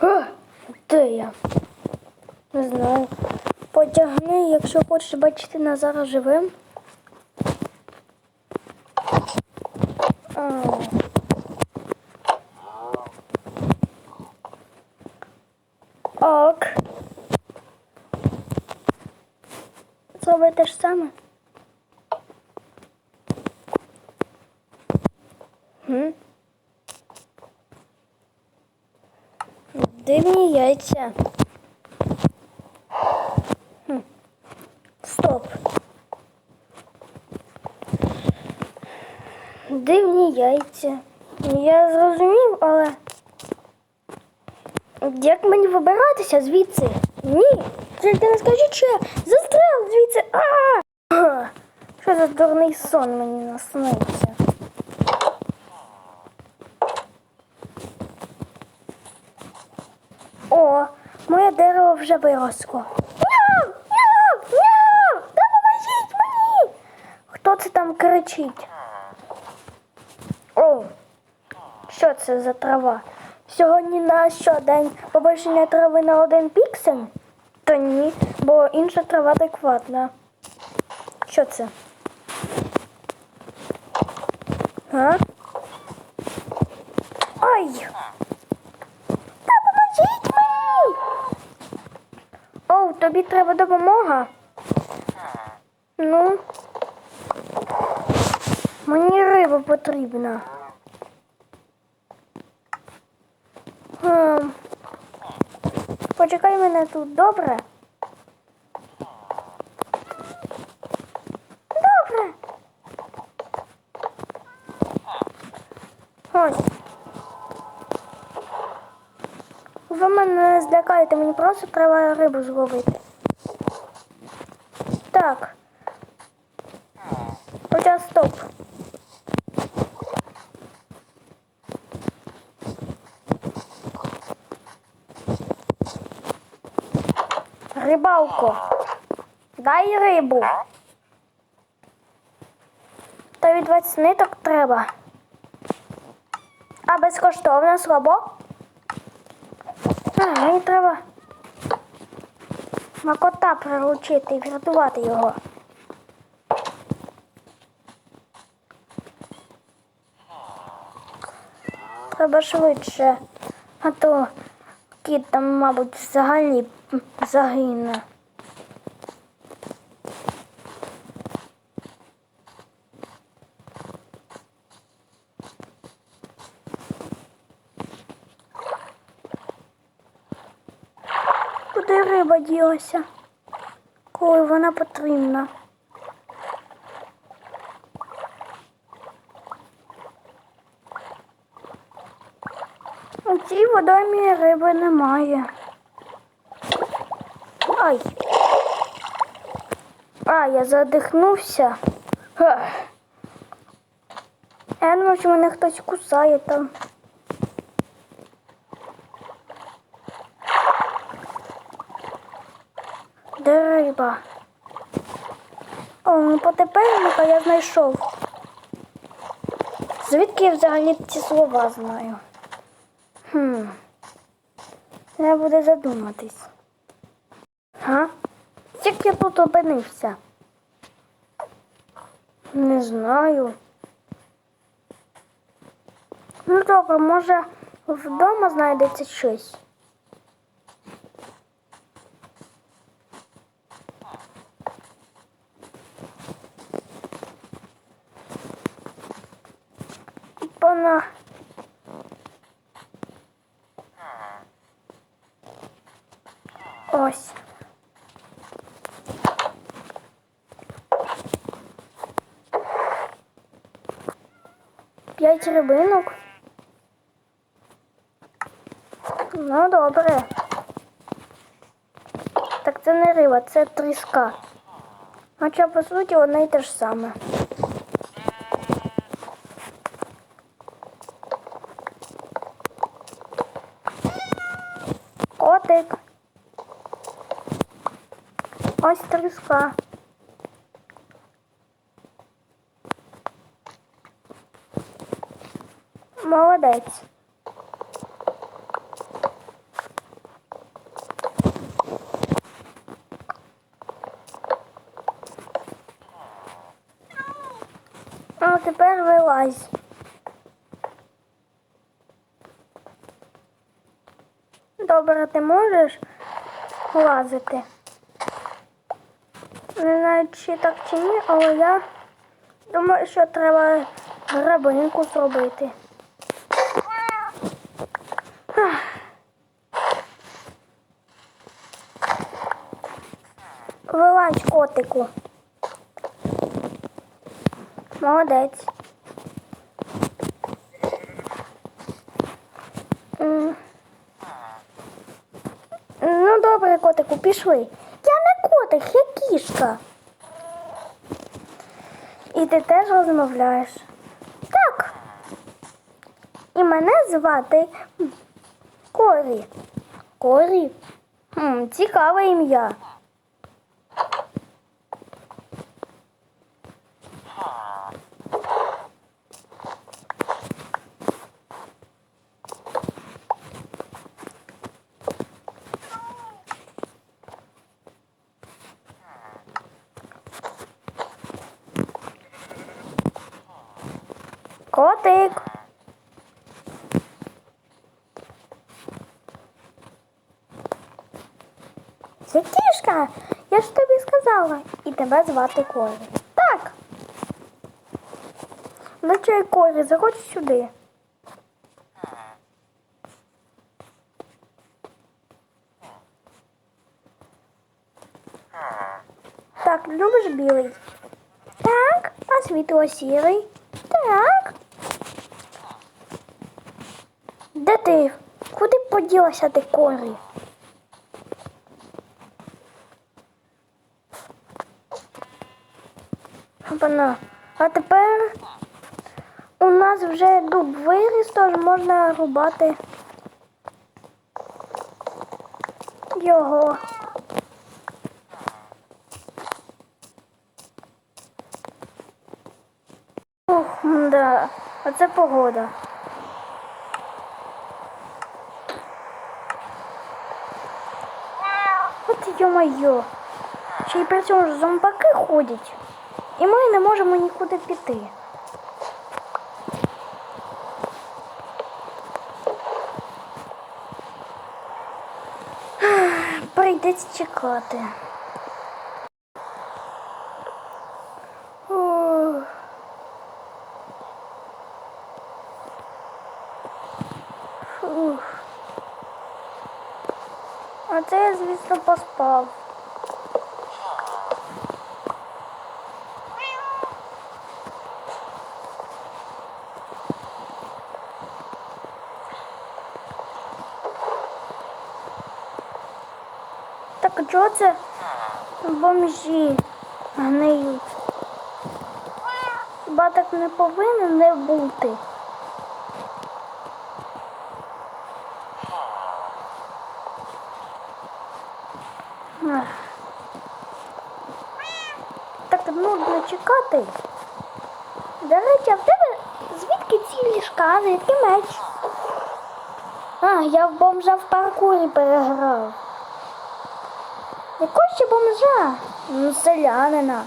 А, де я? Не знаю. Потягни, якщо хочеш бачити Назара живим. А. Ок. Зроби те ж саме. Дивні яйця. Хм. Стоп. Дивні яйця. Я зрозумів, але як мені вибиратися звідси? Ні. Тільки не скажіть, що я застрял звідси. А! Що за дурний сон мені наснився? Вже виросло. Няу! Допоможіть мені! Хто це там кричить? О, що це за трава? Сьогодні на що день побачення трави на один піксель? Та ні, бо інша трава адекватна. Що це? А? Ай! Допоможіть мені! Оу, тобі треба допомога? Ну, мені риба потрібна. Хм. Почекай мене тут, добре? Добре. Ось. Ви мене не злякаєте, мені просто треба рибу зловити. Так. Хоча стоп. Рибалко, дай рибу. Та від 20 ниток треба. А безкоштовно слабо? А, мені треба кота приручити і врятувати його. Треба швидше, а то кіт там, мабуть, взагалі загине. Куди риба ділася? Коли вона потрібна? У цій водоймі риби немає. Ай. А, я задихнувся. Я думаю, що мене хтось кусає там. Де риба? О, ну потепельника я знайшов. Звідки я взагалі ці слова знаю? Хм. Треба буде задуматись. Га? Як я тут опинився? Не знаю. Ну добре, може вдома знайдеться щось. Пана. Ось. П'ять рибинок. Ну, добре. Так це не риба, це тріска. Хоча, по суті, одне й те ж саме. Ось тріска. Молодець. А тепер вилазь. Добре, ти можеш лазити? Не знаю, чи так чи ні, але я думаю, що треба грабинку зробити. Вилазь котику. Молодець. Ну, добре, котику, пішли. Я котик, я кішка. І ти теж розмовляєш. Так. І мене звати Корі. Корі. Хм, цікаве ім'я. Котик. Це кішка. Я ж тобі сказала. І тебе звати Корі. Так. Ну чай, Корі, заходь сюди. Так, любиш білий? Так, а світло сірий? Так. Де ти? Куди поділася ти корі? Опана. А тепер у нас вже дуб виріс, тож можна рубати його. Ух, да, оце погода. От йо-моє. Ще й при цьому ж зомбаки ходять. І ми не можемо нікуди піти. Прийдеться чекати. Ух. Фух. А це я, звісно. Так чого це бомжі гниють? Хіба так не повинен не бути? Нудно чекати. До речі, а в тебе звідки ці ліжка, звідки меч? А, я в бомжа в паркурі переграв. Якого ще бомжа? Ну, селянина.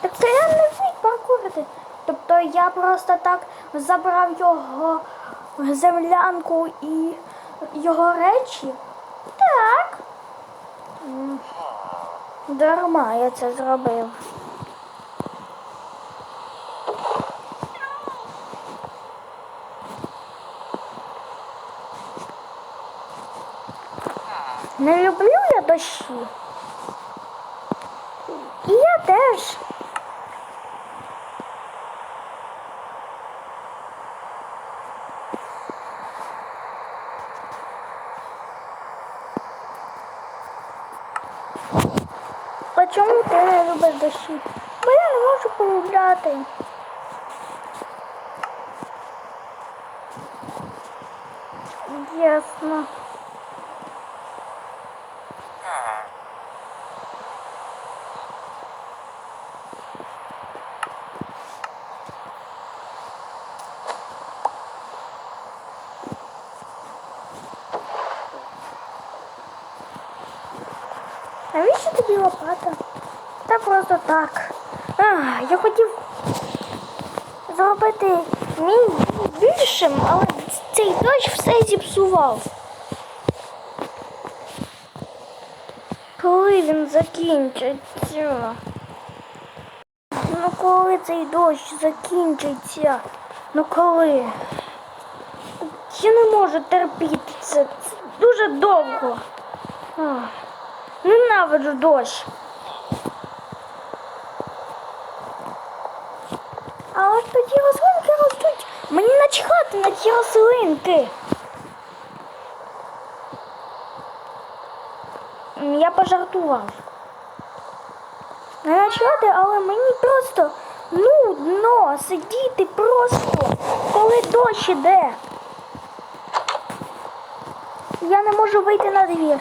Так селян не вміють паркурити. Тобто я просто так забрав його землянку і його речі. Так. Дарма я це зробив. Не люблю я дощі. І я теж. А чому ти не любиш дощі? Бо я не можу погуляти. Ясно. Навіщо тобі лопата? Та просто так. А, я хотів зробити мій більшим, але цей дощ все зіпсував. Коли він закінчиться? Ну коли цей дощ закінчиться? Ну коли? Я не можу терпіти це. Це дуже довго. Ах, Ненавиджу дощ. Але ж тоді рослинки ростуть. Мені начхати на ті рослинки. Я пожартував. Не начхати, але мені просто нудно сидіти просто, коли дощ іде. Я не можу вийти на двір.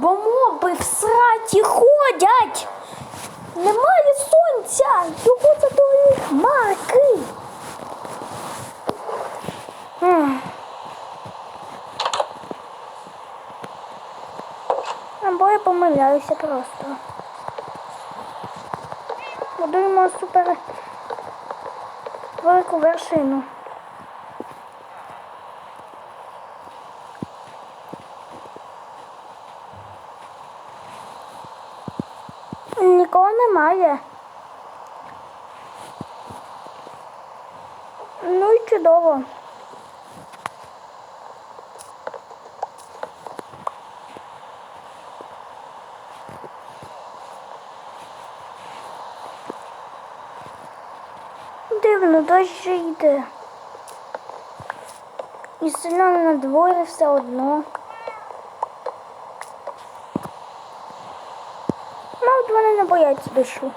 Бо моби в сраті ходять. Немає сонця, його задали хмарки. Або я помиляюся просто. Будуємо супер велику вершину. Немає. Ну і чудово. Дивно, дощ же йде. І селяни на дворі все одно. Мабуть, вони не бояться дощу.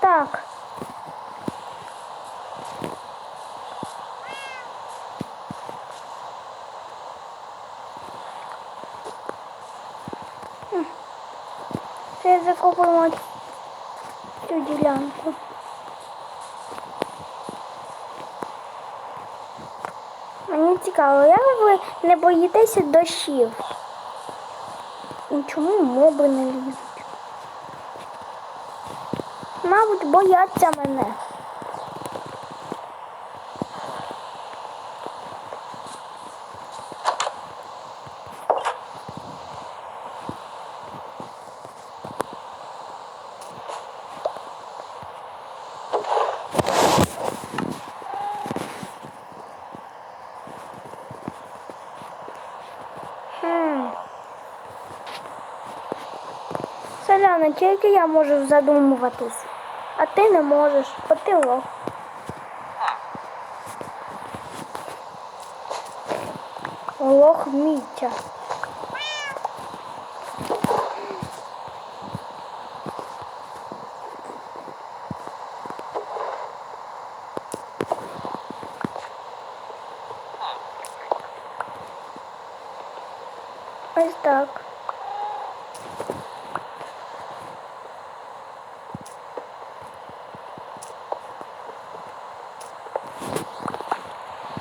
Так. Ще закупимо цю ділянку. Мені цікаво, як ви не боїтеся дощів? І чому моби не лізуть? Мабуть, бояться мене. Хм. Тільки я можу задумуватись, а ти не можеш, бо ти лох. Лох Мітя. Ось так.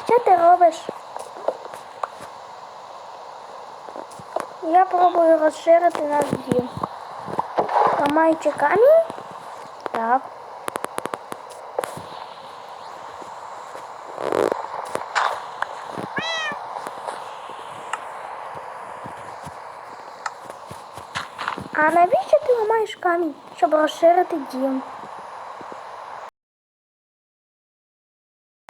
Що ти робиш? Я пробую розширити наш дім. Ламаючи камінь? Так. А навіщо ти ламаєш камінь, щоб розширити дім?